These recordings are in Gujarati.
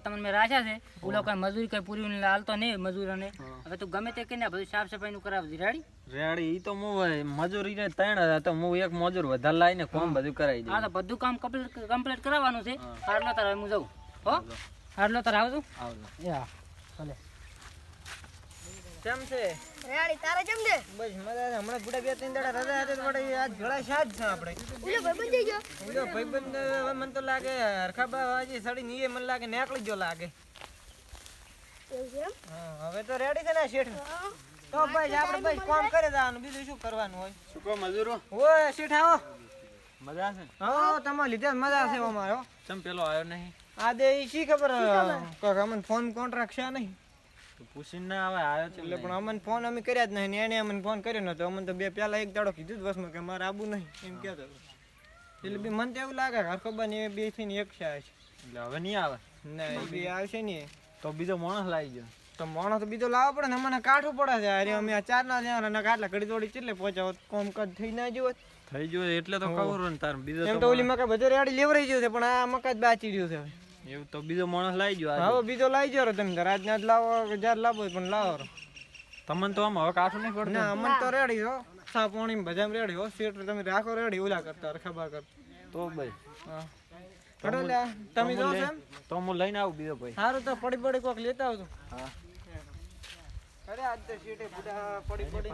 તમને મેં રાખ્યા છે ઓલો કઈ મજૂરી કઈ પૂરી હાલતો નહીં મજૂરોને. હવે તું ગમે તે કે બધું સાફ સફાઈ નું કરાવતી રેડી? રેડી ઈ તો હું મજૂરી ને ત્રણ હતા તો હું એક મજૂર વધારે લાવીને કામ બધું કરાવી હા તો બધું કામ કમ્પ્લીટ કમ્પ્લીટ કરાવવાનું છે. હારલો તાર હવે હું જાઉં. હો? હારલો તાર આવજો. આવજો. યા ભલે. કેમ છે? રેડી તારે કેમ છે? બસ મજા છે. હમણાં ગુડા બે ત્રણ દાડા રજા હતી તો આજ ઘણા શાજ છે આપણે. ઉલો ભાઈ જઈ ગયો. ઓલો ભાઈબંધ હવે મને તો લાગે હરખાબા વાજી સડી નીએ મને લાગે નેકળી ગયો લાગે. હવે તો રેડી છે ને શેઠ? તો ભાઈ આપણે ભાઈ કામ કરે જવાનું બીજું શું કરવાનું હોય? શું કહો મજૂરો? ઓય શેઠ આવો. મજા છે? હા તમારે લીધે મજા છે અમારો ચમ પેલો આવ્યો નહીં? આ દે ઈ શી ખબર કોક મને ફોન કોન્ટ્રાક્ટ છે નહીં. પૂછીને ના આવે આવ્યો છે એટલે પણ અમને ફોન અમે કર્યા જ નહીં એને અમને ફોન કર્યો નતો અમને તો બે પેલા એક દાડો કીધું જ વસમાં કે મારે આબુ નહીં એમ કહેતો હતો. એટલે બી મને તો એવું લાગે કે હરખબર ને એ બે થઈને એક છે એટલે હવે નહીં આવે? ના એ બી આવશે ને તો બીજો માણસ લાવી ગયો. તો માણસ તો બીજો લાવવો પડે ને અમને કાઠું પડે છે. અરે અમે આ ચાર ના જણા અને કાટલા ઘડી દોડી ચેટલે પહોંચાવો કોમ કદ થઈ ના જોત થઈ ગયું એટલે તો કહું ને તાર. બીજો એમ તો ઓલી મકા બધો રેડી લેવરાઈ ગયું છે પણ આ મકા જ બાચી ગયું છે. એવું તો બીજો માણસ લાવી ગયો હવે બીજો લાવી ગયો તમે. તાર આજના જ લાવો કે જ્યારે લાવો પણ લાવો તમને તો આમ હવે કાઠું નહીં પડતું. ના અમને તો રેડી હો. સા પોણી ભજામ રેડી હો. સીટ તમે રાખો રેડી ઓલા કરતા ખબર કર તો ભાઈ હા. તમે જો છો તો હું લઈને આવું બીજો ભાઈ સારું તો પડી પડી કોક લેતા આવજો. હા. અરે આજ તો સીટે બુડા પડી પડી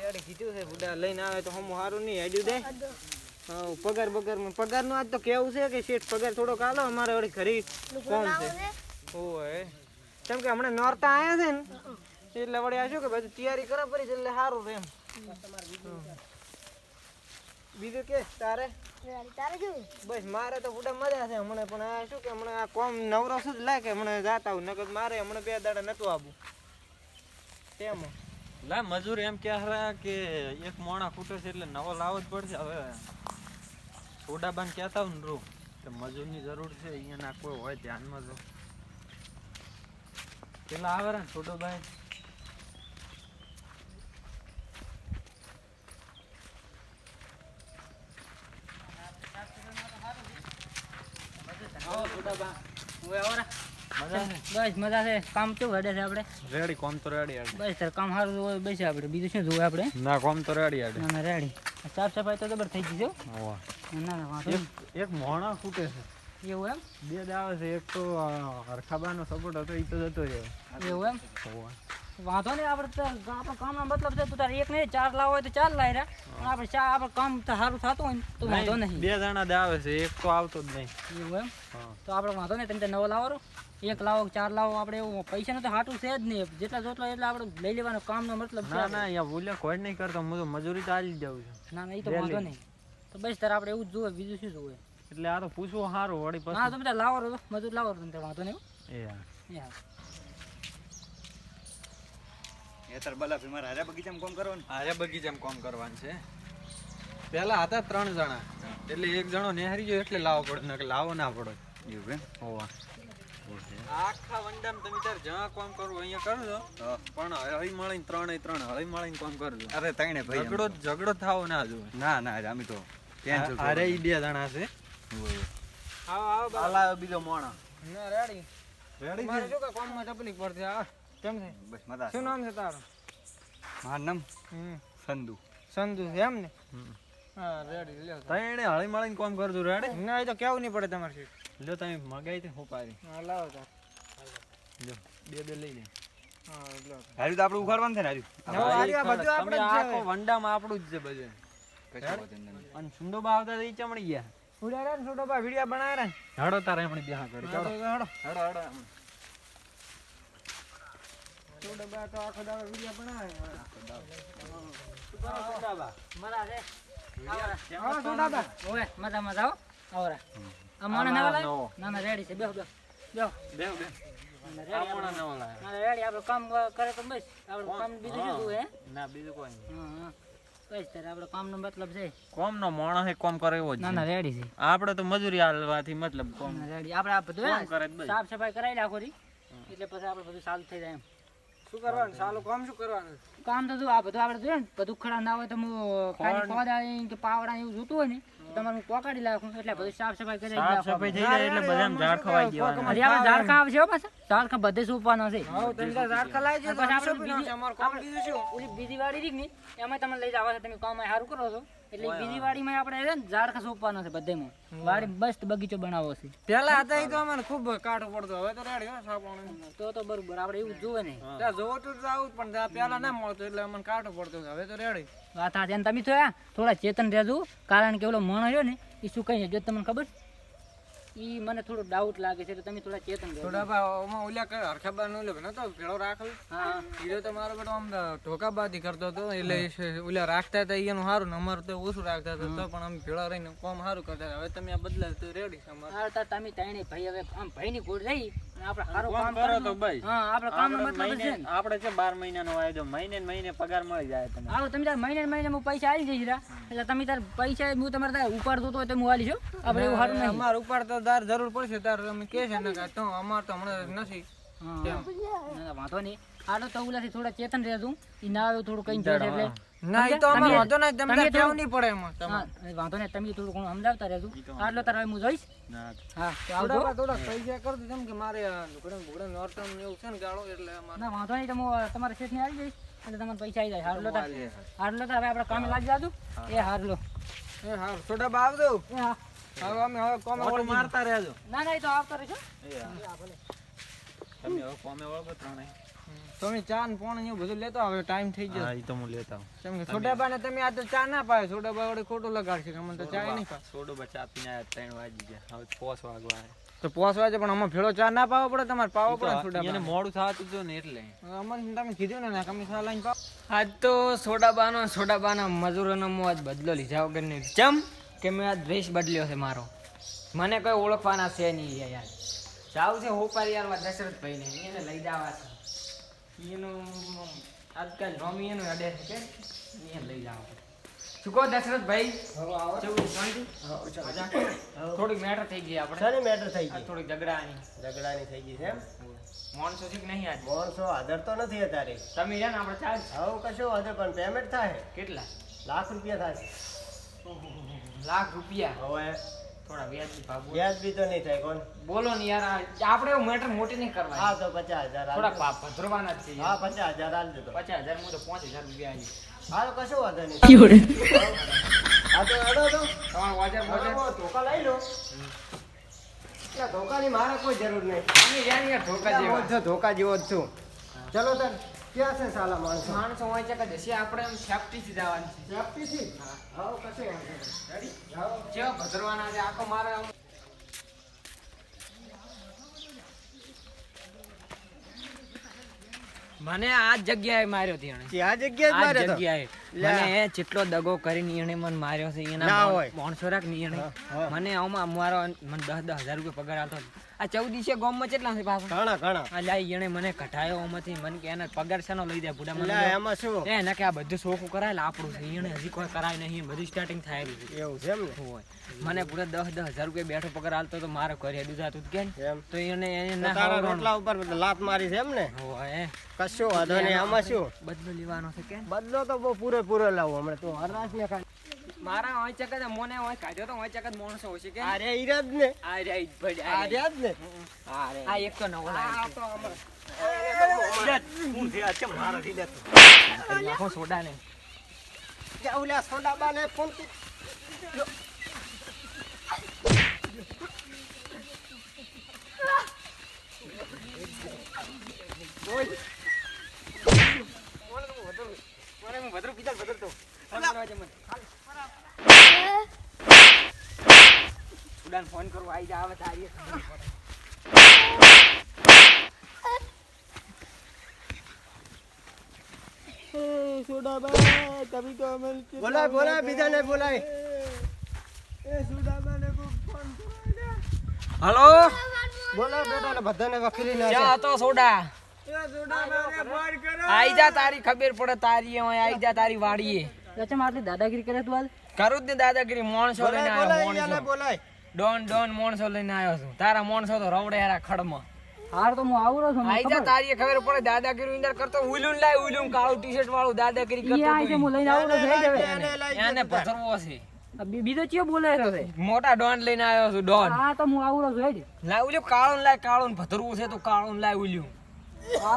રેડી કીધું છે બુડા લઈને આવે તો હમું સારું નહીં આડ્યું દે. હા પગાર બગાર પગારનું આજ તો કેવું છે કે શેઠ પગાર થોડો કાલો અમારે વળી ઘરે કોમ છે? ઓય. કેમ કે હમણાં નોરતા આયા છે ને એટલે વળી આ શું કે બધું તૈયારી કરે પડી છે એટલે સારું એમ. બીજું કે તારે? બસ મારે તો ફૂટા મજા છે હમણાં પણ આ શું કે હમણાં આ કોમ નવરો શું જ લાગે હમણાં જાતા હું નકર મારે હમણાં બે દાડા નતું આવું તેમ. લા મજૂર એમ કે હરા કે એક મોણા ખૂટે છે એટલે નવો લાવવો જ પડશે હવે. સોડાબાન કહેતા હોય ને રૂ કે મજૂરની જરૂર છે અહીંયા ના કોઈ હોય ધ્યાનમાં જો. પેલા આવે ને છે? બસ મજા છે. કામ કેવું હેડે છે આપણે રેડી કોમ તો રેડી હેડ બસ તાર કામ સારું હોય બસ આપણે બીજું શું જોવે આપણે ના કોમ તો રેડી હેડ ના ના રેડી સાફ સફાઈ તો ખબર થઈ ગઈ છે એક મોણા ખૂટે છે. એવું એમ? બે દાવે છે. એક તો હરખાબાનો સપોર્ટ હતો એ તો જતો રહ્યો. એવું એમ? વાંધો નહીં આપણે આપણો કામનો મતલબ છે તું તારે એક નહીં ચાર લાવો હોય તો ચાર લાવી રહ્યા પણ આપણે ચા આપણે કામ તો સારું થતું હોય તો વાંધો નહીં. બે જણા દાવે છે એક તો આવતો જ નહીં. એવું એમ? તો આપણે વાંધો નહીં તમે નવો લાવો. એક લાવો ચાર લાવો આપણે એવું પૈસાનું તો હાટું છે જ નહીં. જેટલા જોતલો એટલા આપણે લઈ લેવાનો કામનો મતલબ ના ના અહીંયા ભૂલે કોઈ નહીં કરતો હું તો મજૂરી તો આલી જાઉં છું. ના ના એ તો વાંધો નહીં. તો બસ તારે આપણે એવું જ જોવે બીજું શું જોવે? એટલે આ તો પૂછવું સારું વળી હા પછી તમે તાર લાવો મજૂર લાવો તમે વાંધો નહીં હો. એ હા. એ હા. આરે બગીચામાં કામ કરવાનું? છે. પેલા હતા ત્રણ જણા. એટલે એક જણો નેહરી ગયો એટલે લાવો પડે લાવો ના પડે. હોવા. આખા વંડામ તમે તાર જ્યાં કામ કરવું અહીંયા કરજો. પણ હળી મળીને ત્રણે ત્રણ હળી મળીને કામ કરજો. અરે તઈને ભાઈ ઝઘડો ઝઘડો થાવ ના જો ના ના અમે તો ત્યાં જ અરે ઈ બે જણા છે. આવો આવો બાલા બીજો મોણા. ના રેડી. રેડી મારે જો કે કામમાં તકલીફ પડતી આ કેમ છે? બસ મજા શું નામ છે તારું? મારું નામ હમ. સંધુ. સંધુ છે એમ ને. હા રેડી લ્યો. તો. તઈને હળી મળીને કામ કરજો રેડી? ના એ તો કેવું નહીં પડે તમારે લ્યો તમે મગાઈ તે હું પારી હા લાવો તાર. લ્યો બે બે લઈ લે હા તો. આપણે ઉખાડવાનું છે ને હારી આ બધું આપણે જ આખો વંડામાં આપણું જ છે બધું. અને સુંદો બા આવતા તો ચમડી ગયા. ઉડ્યા રહ્યા ને બા વિડિયા બનાવ્યા રહ્યા ને. તારે એમણે બેહા કરી હા, તો હેડો. હડો હડો. બા તો આખો દાડો વિડિયા બનાવે. મજા છે. આવો રા. હા છોટા બા ઓવે મજા મજા આવો આવો આ મોણે નવા લાવ્યા? નવો. ના ના રેડી છે. બેહો બેહો. બેહો. બેહો બે આ રેડી આપણે કામ કરે તો બસ આપણે કામ બીજું શું હે? ના બીજું કોઈ નહીં હા હા બસ તારે આપણે કામનો મતલબ છે કોમનો મોણસ એ કોમ કરે એવો જ ના ના રેડી છે આપણે તો મજૂરી હાલવાથી મતલબ કોમ રેડી આપણે આ બધું. સાફ સફાઈ કરાવી નાખો એટલે પછી આપણે બધું સારું થઈ જાય એમ શું કરવાનું? સાલું કામ શું કરવાનું? કામ તો આ બધું આપણે જોઈએ ને બધું ખડા ના હોય તો હું પોદા કે પાવડા એવું જોતું હોય ને તમારે હું પોકાડી નાખું એટલે બધું સાફ સફાઈ કરી સાફ સફાઈ થઈ જાય એટલે બધામાં ઝાડ ખવાઈ દેવાના હજી આપણે ઝાડખા આવશે હો પાછા. ઝાડખા બધે સોંપવાના છે. હા તમે તો ઝાડ ખલાઈ જાય પછી આપણે બીજી- અમાર કામ બીજું શું? ઓલી બીજી વાડી રીકની એમાં તમને લઈ જવા છે તમે કામ સારું કરો છો. એટલે બીજી વાડીમાં આપણે છે ને ઝાડખા ઉપવાનો છે બધેમાં વાડી મસ્ત બગીચો બનાવવો છે. પેલા હતા એ તો અમને ખૂબ કાઢો પડતો. હવે તો રેડી સાપણ તો તો બરોબર આપણે એવું જોવે ને. ત્યાં જોવો તો આવું પણ ત્યાં પેલા ના મળતો એટલે અમને કાઢો પડતો હવે તો રેડી. વાત આ તમે તો થોડા ચેતન રહેજો કારણ કે ઓલો મણ રહ્યો ને એ શું કઈ જો તમને ખબર? ઈ મને થોડો ડાઉટ લાગે છે એટલે તમે થોડા ચેતન રહેજો. થોડા બા ઓમાં ઓલા કઈ હરખાબા નો લે નતો ભેળો રાખલ હા. હીરો તો મારો બેટો આમ ઢોકાબાદી કરતો હતો એટલે ઓલા રાખતા હતા ઈનું સારું ને અમારું તો ઓછું રાખતા હતા તો પણ આમ ભેળા રહીને કોમ સારું કરતા હવે તમે આ બદલા તો રેડી છે અમારે. હા તો તમે તાણે ભાઈ હવે આમ ભાઈની ગોળ રહી છે ને. છે મહિને મહિને પગાર મળી જાય આવો તમે તાર મહિને મહિને હું પૈસા આવી જઈશ. એટલે તમે તાર પૈસા હું તમારે તાર ઉપાડતો તો હોય તો હું આલી એવું સારું નહીં. અમારે ઉપર તો તાર જરૂર પડશે તાર તમે કે છે ને તો અમાર તો હમણાં નથી. વાંધો નહીં. આલો તો ઓલાથી થોડા ચેતન રહેજો ઈ ના આવે થોડું કઈ જોશે એટલે. ના ઈ તો અમાર વાંધો નહીં તમે તમે કેવું નહીં પડે એમાં. તમારે વાંધો નહીં તમે થોડું ઘણું સમજાવતા રહેજો. આટલો તાર હવે હું જોઈશ? હા તો આવજો. થોડા થોડા પૈસા કરી દો જેમ કે મારે લુગડા બુગડા નોરતમ ને એવું છે ને ગાળો એટલે અમારે ના વાંધો નહીં તમે હું શેઠ ને આવી જઈશ એટલે તમારે પૈસા આવી જાય. હારલો તાર. હારલો તાર હવે આપણે કામે લાગી જાદુ એ હારલો એ હાર થોડા બાવ આવજો હા. હવે અમે હવે કોમ મારતા રહેજો. ના ના એ તો આવતા રહેશો. તમે હવે કોમે વળગો ત્રણેય તમે ચા ને પોણ એવું બધું લેતો હવે ટાઈમ થઈ ગયો. એ તો હું લેતા આવું. કેમ કે છોટાબા ને તમે આ તો ચા ના પાય છોટાબા વડે ખોટું લગાડશે કે અમને તો ચા નહીં પાય સોડો બચા આપીને આયા ત્રણ વાગી ગયા. હવે પોસ વાગવા આયા. તો પોસ વાગે પણ અમે ભેળો ચા ના પાવો પડે તમારે પાવો પડે છોટાબા એને મોડું થતું હતું ને એટલે. અમને તમે કીધું ને તમે ખા લઈને પાવો. આજ તો સોડાબાનો સોડાબાના મજૂરોનો હું આજ બદલો લીધા વગર નહીં ચમ કે મેં આજ ડ્રેસ બદલ્યો છે મારો. મને કોઈ ઓળખવાના છે નહીં યાર. જાવ છે હોપારી યારમાં દશરથભાઈને એને લઈ જવા છે. એનું આજકાલ રોમી એનું અડે છે કે? એને લઈ જાવ ચૂકો દશરથ ભાઈ દશરથભાઈ કેવું શાંતિ? થોડીક મેટર થઈ ગઈ આપણે. શાની મેટર થઈ ગઈ? થોડીક ઝઘડાની. ઝઘડાની થઈ ગઈ છે એમ? માણસો છે કે નહીં આજ? માણસો હાજર તો નથી અત્યારે. તમે છે ને આપણે ચાર્જ હવે કશું હાજર પણ પેમેન્ટ થાય? કેટલા? લાખ રૂપિયા થાય. લાખ રૂપિયા. હવે થોડા વ્યાજબી ભાવ બોલો. વ્યાજ તો નહીં થાય કોણ? બોલો ને યાર આ- આપણે એવું મેટર મોટી નહીં કરવા હા તો પચાસ હજાર થોડા આલજો. પા- ભદ્રવાના જ છે હા પચાસ હજાર આલ તો. પચાસ હજાર હું તો પાંચ હજાર રૂપિયા આવી હા તો કશું વાંધો નહીં. હા તો અડો તો. તમારો વાજર વાજર હું ધોકા લઈ લો. ધોકાની મારે કોઈ જરૂર નહીં. યાર યાર ધોકા જેવા. જ છું, ધોકા જેવો જ છું. ચલો તર ક્યાં છે સાલા માણસો? માણસો હોય છે કે જશે આપણે એમ સેફટીથી જવાનું છે? સેફટીથી હા કશું રેડી જાઓ જેવા ભદરવાના છે. આખો મારે આમ. મને આ જ જગ્યાએ માર્યો હતી એને આ જગ્યાએ જ આ માર્યો તો? જગ્યાએ. મને એ જેટલો દગો કરીને એને મને માર્યો છે. એના હોય. માણસો રાખ ને એને મને આમાં મારો મને દસ દસ હજાર રૂપિયા પગાર આવતો આ ચૌદીસે ગામમાં કેટલા છે પાછો? ઘણા ઘણા. આ લાઈ એને મને કઢાયો આમાંથી. મને કે એને પગાર છે લઈ દે બુડા મને એમાં શું? એ એને કે આ બધું શોખું કરાયેલા આપણું છે. એને હજી કોઈ કરાય નહીં બધું સ્ટાર્ટિંગ થાય છે. એવું છે એમ હોય. મને પૂરા દસ દસ હજાર રૂપિયા બેઠો પગાર હાલતો તો મારે ઘરે દુધા તું કે તો એને એને તારા રોટલા ઉપર લાત મારી છે એમ ને? હોય કશું વાંધો નહીં આમાં શું? બદલો લેવાનો છે કે બદલો તો બહુ પૂરેપૂરો લાવો હમણાં તું. હરાશ ને મારા હોય ચકત મોને હોય કાઢ્યો તો હોય ચકત માણસો હોય છે કે અરે ઈરાજ ને ભડ રે ઈ ભઈ, આ આ રે. રહ્યા જ ને આ એક તો નવો લાવ્યો છે. નાખો સોડા ને જા ઓલા સોડાબા ને ફોન કર. સોડાને ફોન કરવો આવી જા આવે તારી બોલાય બોલાય બીજાને બોલાય. હલો? બોલાય બેટાને બધાને વખરી ના ક્યાં હતો સોડા? આઈ જા તારી ખબર પડે તારી અહીં આઈ જા તારી વાડીએ. દાદાગીરી કરે તું હાલ? કરું જ ને દાદાગીરી માણસો લઈને આવ્યો માણસો. બોલાય. ડોન ડોન મોણસો લઈને આવ્યો છું. તારા મોણસો તો રવડે હારા ખડમાં. હાર તો હું આવરો છું આઈ જા તારી ખબર પડે દાદાગીરી અંદર કરતો ઉલુન લાય ઉલુન કાળું ટી-શર્ટ વાળું દાદાગીરી ઈ આઈ હું લઈને આવરો છું, જવે એને પથરવો છે. બીજો ચિયો બોલે રહ્યો છે મોટા ડોન લઈને આવ્યો છું ડોન. હા તો હું આવરો છું, જ. લાય ઉલ્યું કાળું લાય કાળું ભથરવું છે તો કાળું લાય ઉલ્યું.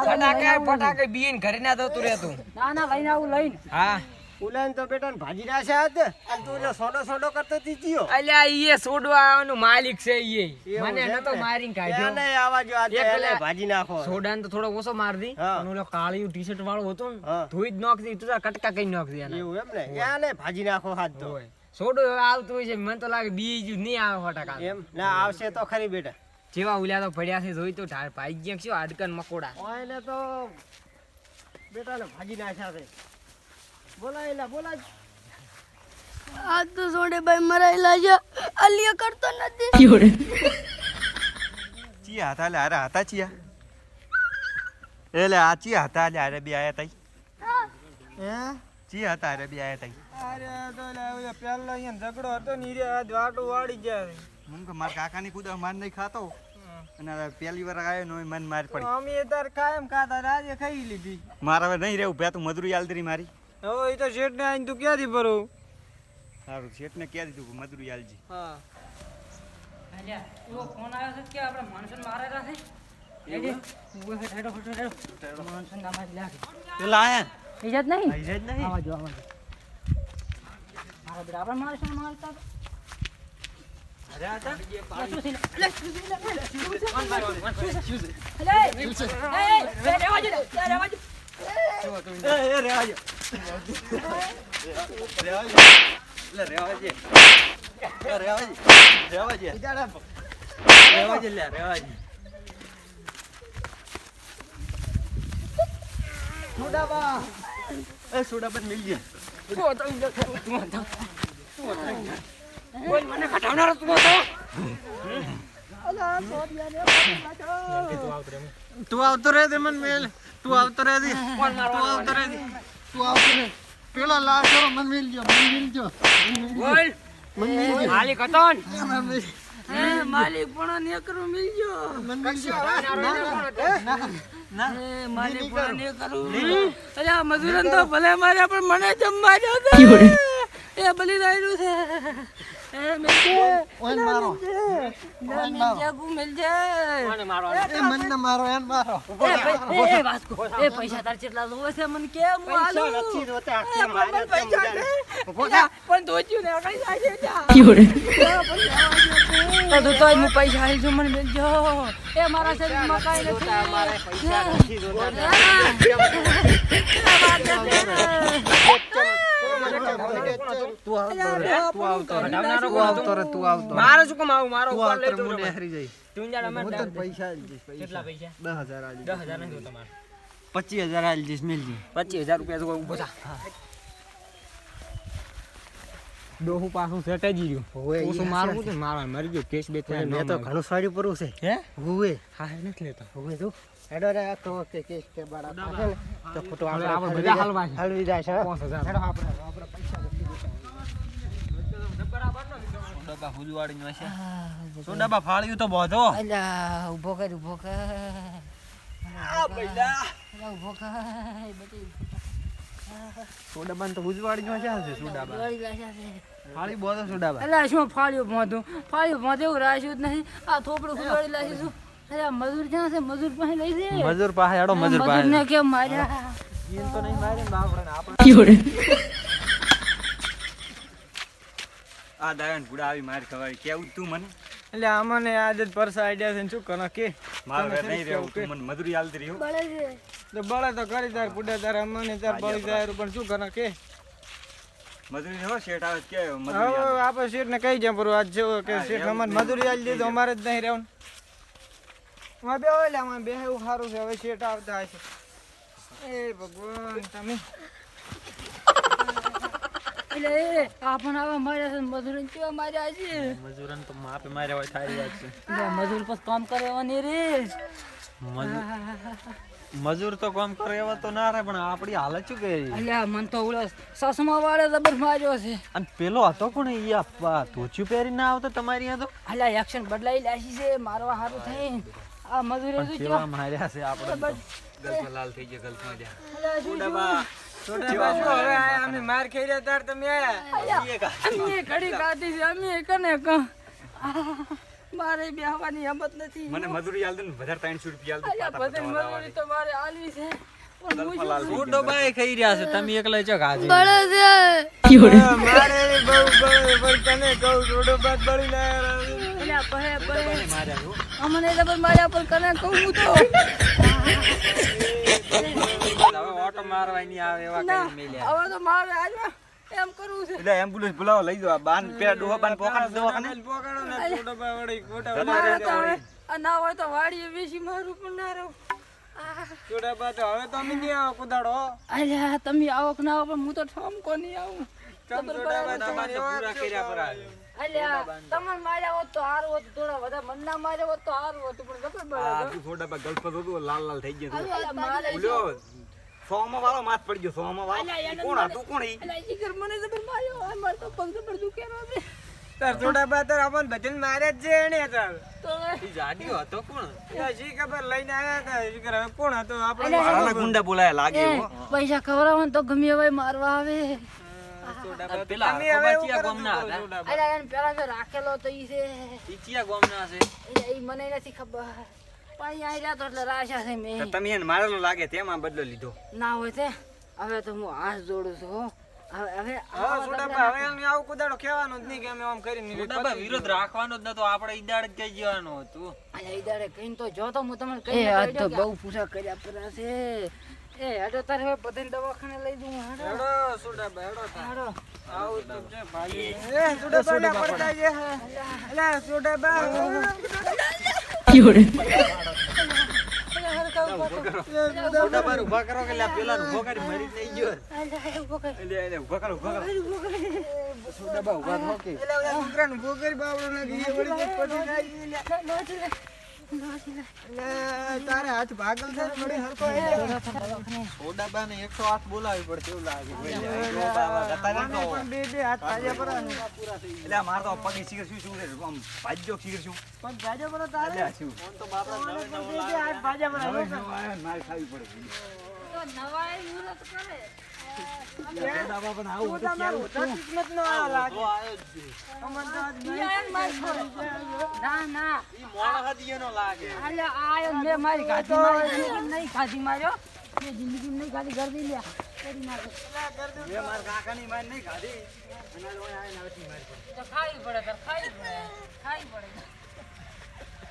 ફટાકે ફટાકે બીન ઘરે ના થતું રહેતું. ના ના લઈને આવું લઈને. હા. ઉલાન તો બેટા ભાજી નાખ્યા હતા અને તું એટલે સોડો સોડો કરતો હતી જીયો અલ્યા ઈએ સોડવા આવવાનું માલિક છે ઈએ. મને છે નતો મારીને કાઢ્યો. નહીં આવા જો આજે એક ભાજી નાખો. સોડાને તો થોડો ઓછો માર દી. હા. ઓલો કાળિયું ટી-શર્ટ વાળું હતું ને ધોઈ જ નાખતી તું કટકા કઈ નાખતી એને. એવું એમ ને એને ભાજી નાખો હાથ તો. સોડો આવતું હોય છે મને તો લાગે બીજું નહીં આવે ફટાકા એમ? ના આવશે તો ખરી બેટા. જેવા ઉલ્યા તો પડ્યા છે જોઈ તો ઢાળ ભાઈ ગયા શું હાડકન મકોડા. તો બેટા ને ભાજી નાખ્યા છે. બોલાય એલા બોલાય આ તો જોડે ભાઈ મરાયેલા છે. અલિયા કરતો નથી. જોડે ચી હાથા લે અરે હતા ચિયા. એલે આ ચી હતા લે અરે બી આયા તઈ. હે. ચી હતા અરે બી આયા તા અરે તો લે પેલા અહીંયા ઝઘડો હતો ની રે આ દ્વાટો વાળી જાય મને કે મારા કાકાની કુદા માર નહીં ખાતો. અને પેલી પહેલી વાર આવ્યો નો મન માર પડી. અમે તાર કાયમ ખાતા રાજે ખાઈ લીધી. મારે હવે નહીં રહેવું ભે તું મજૂરી આલદરી મારી. હવે એ તો શેઠ ને આઈને તું ક્યાંથી ભરું સારું શેઠને કહી દીધું કે મજૂરી આલજી હા અલ્યા, એવો ફોન આવ્યો છે કે આપણે માણસન મારે છે હેડે, ઊભો છે, હેડો, હેડો, હેડો. માણસોને ના મારી લાગે. પેલા આયા એ જાત નહીં આઈ નહીં આવા જો, આવા મારા બેટા, આપણે મારતા હતા. તા તું તું આવતો રહે દે મને મેલ. તું આવતો રહે દે મારવાનો આવતો રહે દે તું રહે પેલા લાશો મન મિલ ગયો મન મિલ બોલ. મન મિલ માલિક હતો ને? હે માલિક પણ નેકરું મિલજો માલિક પણ નેકરું અલ્યા મજૂરન તો ભલે માર્યા પણ મને જમવા માર્યો એ બલી રાયડું છે. એ મિલજે ઓન મારો. ઓન મારો. જાગુ મિલજે કોને મારવાનો એ મન ને મારો એન મારો. એ, એ, એ, વાસ્કો, એ, પૈસા તાર કેટલા જોવે છે મને કે હું પૈસા નથી જોતા આટલા માર્યા પૈસા મુજાને. પણ ધોચ્યું ને કઈ જાય છે? જા. તો તું હું પૈસા આલી મને મેલજો. એ મારા શરીરમાં કાંઈ નથી. મારે પૈસા નથી જોતા મારે શું કામ આવું? મારો તું ઉપર લઈ તું. તું પૈસા કેટલા પૈસા? આલી નહીં મારે આલી મિલજી રૂપિયા થા. ડોહું પાછું સેટાઈ ગયું. હોવે, ઓછું મારું છે? મારવા મરી ગયો કેસ બે મેં તો ઘણું સાડ્યું પડવું છે. હે? હુવે. હા હે નથી લેતો. હુવે જો હેડો રે આ તો કે કેસ કે બાળા તો ફોટો આપણે બધા હલવા છે. હલવી જાય છે પાંચ હજાર. હેડો આપણે આપણે પૈસા નથી જોતા. સોડાબા હુજવાડી નો છે સોડાબા ફાળ્યું તો બોધો અલ્યા, ઊભો કર, ઊભો કર. ઊભો કર. સોડાબા તો હુજવાડી નો છે સોડાબા. ફાળી બોધો સોડાબા અલ્યા, શું ફાળ્યું ભોંધું? ફાળ્યું ભોંધું એવું રાખ્યું જ નહીં. આ થોપડું લાગ્યું છું. અલ્યા, મજૂર ક્યાં છે? મજૂર પાસે લઈ. મજૂર પાસે આડો મજૂર પાસે કેમ માર્યા? તો નહીં મારે આપણે આપણે આ દાયન ભૂડા આવી માર ખવાય. કેવું તું મને? એટલે આમાં આદત પરસા આઈડિયા છે ને શું કરો કે? મારે તમે નહીં રહેવું તું મને મજૂરી આલતી રહ્યું બળે છે. તો બળે તો કરી તાર પુડા તાર અમને તાર બળી જાય પણ શું કરો કે? મજૂરી હો શેઠ આવે કે મજૂરી હવે આપણે શેઠ ને કહી જાય પર આજ જો કે શેઠ અમને અમારે મજૂરી આલી દીધો અમારે જ નહીં રહેવાનું. માં બે હોયમાં બે એવું સારું છે હવે શેઠ આવતા હશે. એ ભગવાન તમે એટલે એ આપણ આવા માર્યા છે મજૂર કેવા માર્યા છે? મજૂરન તો માપે માર્યા હોય થાય વાત છે. મજૂર પછી કામ કરે એવા રે. મજૂર તો કામ કરે એવા તો ના રે પણ આપણી હાલત શું કરી અલ્યા મન તો ઓલો સસમા વાળે જબર માર્યો છે. અને પેલો હતો કોણ ઈ આપવા ધોચ્યું પહેરી ના આવતો તમારી આ તો અલ્યા એક્શન બદલાઈ લાશી છે મારવા સારું થઈ આ મજૂરે શું કેવા માર્યા છે આપણે તો. લાલ થઈ ગયો ગલ્ફમાં જા અમે માર ખાઈ રહ્યા તાર તમે આયા અમે છે અમે કને ક મારે બેહવાની હિંમત નથી. મને મજૂરી આલ દે ને વધારે ત્રણસો રૂપિયા આલ દે મજૂરી તો મારે આલવી છે. ફોટો બાય ખાઈ રહ્યા છે તમે એકલા બળે છે. મારે બહુ બળે પણ તને કહું બળી ના અમને જબર માર્યા પર કને કહું તો. હવે ઓટો મારવાની આવે એવા ના કઈ મેલ્યા. હવે તો મારે આજમાં એમ કરવું છે. એટલે એમ્બ્યુલન્સ બોલાવો લઈ દો બાન પેલા ડોહા બાન પોકાડ દવાખાને. પોકાડો ને છોટોબા વળી ખોટા મારે તો હવે ના હોય તો વાડીએ બેસી મારું પણ ના રહું. છોટાબા તો હવે તમે નહીં આવો કુદાડો અલ્યા તમે આવો કે ના આવો પણ હું તો ઠમકો નહીં આવું. છોટાબા તમારે પૂરા કર્યા પર આવે અલ્યા તમને માર્યા હોત તો હારું હોત થોડા વધારે મન માર્યા હોત તો હારું હતું પણ ગમે બળે થોડા બા ગલ્ફ હતું લાલ લાલ થઈ ગયો અલ્યા મારે બોલ્યો સોમાં વાળો માથ પડી ગયો સોમાં વાળો. કોણ હતું કોણ ઈ? અલ્યા મને જબર માર્યો આ તો પગ જબર દુખેલો છે. તાર છોટાબા તાર અમન ભજન મારે જ છે એને તાર. તો ઈ જાડિયો હતો કોણ? ખબર લઈને આવ્યા હતા. કોણ હતો? આપણે ગુંડા બોલાયા લાગે પૈસા ખવડાવવા ને તો ગમે હવે મારવા આવે. પેલા તમે હવે એવું કબાચિયા કરો ગોમના છો, હતા? છોટાબા. અલ્યા એને પેલા મેં રાખેલો તો ઈ છે. ઈચિયા ગોમના છે? અલ્યા મને નથી ખબર. પણ અહીંયા તો એટલે રાશા છે મેં. તમે એને મારેલો લાગે તેમાં બદલો લીધો. ના હોય તે. હવે તો હું હાથ જોડું છું હો. હવે આવું કુદાડો કહેવાનું જ નહીં કે અમે આમ કરીને વિરોધ રાખવાનો જ નતો આપણે ઈદાડ જ કહી જવાનું હતું. અલ્યા ઈ દાડે કહીને તો જો તો હું તમને કહી તો બહુ પૂછા કર્યા પરા છે. એ હેડો તારે હવે બધાને દવાખાને લઈ દઉં હેડો હેડો છોટાબા હેડો હેડો આવું તો છે ભાઈ એ છોટાબા લે પડતા છે અલા છોટાબા મોટા બાર ઊભા કરો કે લા પેલા ઊભો કરી મરી જ ગયો. કર એટલે એટલે ઊભા કરો ઊભા કરો. ઊભા થો કે એટલે ઓલા છોકરાને ભોગરી બાવળો નાખી એ વળી પડી જાય. એટલે તારે હાથ ભાગલ છે ને વળી હરખો આવી ને 108 બોલાવી પડશે એવું લાગે પણ બે બે હાથ ભાજ્યા પર એટલે મારે તો પગે શીખર શું શું આમ ભાજ્યો શીખર શું? પણ ભાજ્યા પર તારે. એટલે શું? આને પણ બે બે હાથ ભાજ્યા પર આવે. ખાવી પડે. અમન નહીં ખાધી. ગરદી તો ખાવી પડે ખાવી પડે. ખાવી પડે.